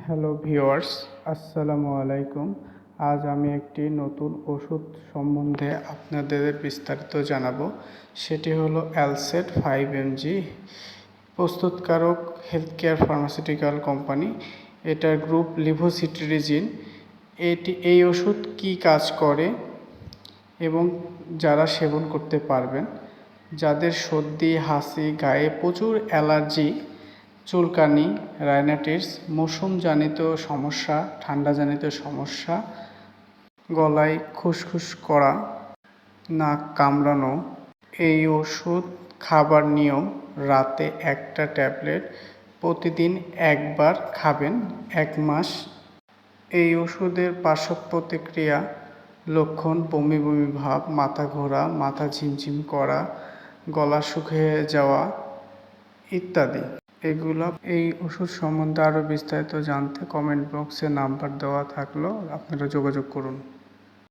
Hello viewers আসসালামু আলাইকুম। আজ আমি একটি নতুন ওষুধ সম্বন্ধে আপনাদের বিস্তারিত জানাব। সেটি হলো অ্যালসেট ফাইভ এমজি প্রস্তুতকারক হেলথ কেয়ার ফার্মাসিউটিক্যাল কোম্পানি এটার গ্রুপ লিভোসিট্রিজিন এটি, এই ওষুধ কি কাজ করে এবং যারা সেবন করতে পারবেন, যাদের সর্দি, হাসি, গায়ে প্রচুর অ্যালার্জি চুলকানি রাইনাইটিস মৌসুমজনিত সমস্যা, ঠান্ডাজনিত সমস্যা, গলায় খুসখুস করা, নাক কামড়ানো, এই ওষুধ খাবার নিয়ম, রাতে একটা ট্যাবলেট প্রতিদিন একবার খাবেন, এক মাস। এই ওষুধের পার্শ্ব প্রতিক্রিয়া লক্ষণ, বমি বমি ভাব, মাথা ঘোরা, মাথা ঝিমঝিম করা, গলা শুকিয়ে যাওয়া ইত্যাদি। এগুলো, এই ওষুধ সম্বন্ধে আরও বিস্তারিত জানতে কমেন্ট বক্সে নাম্বার দেওয়া থাকল, আপনারা যোগাযোগ করুন।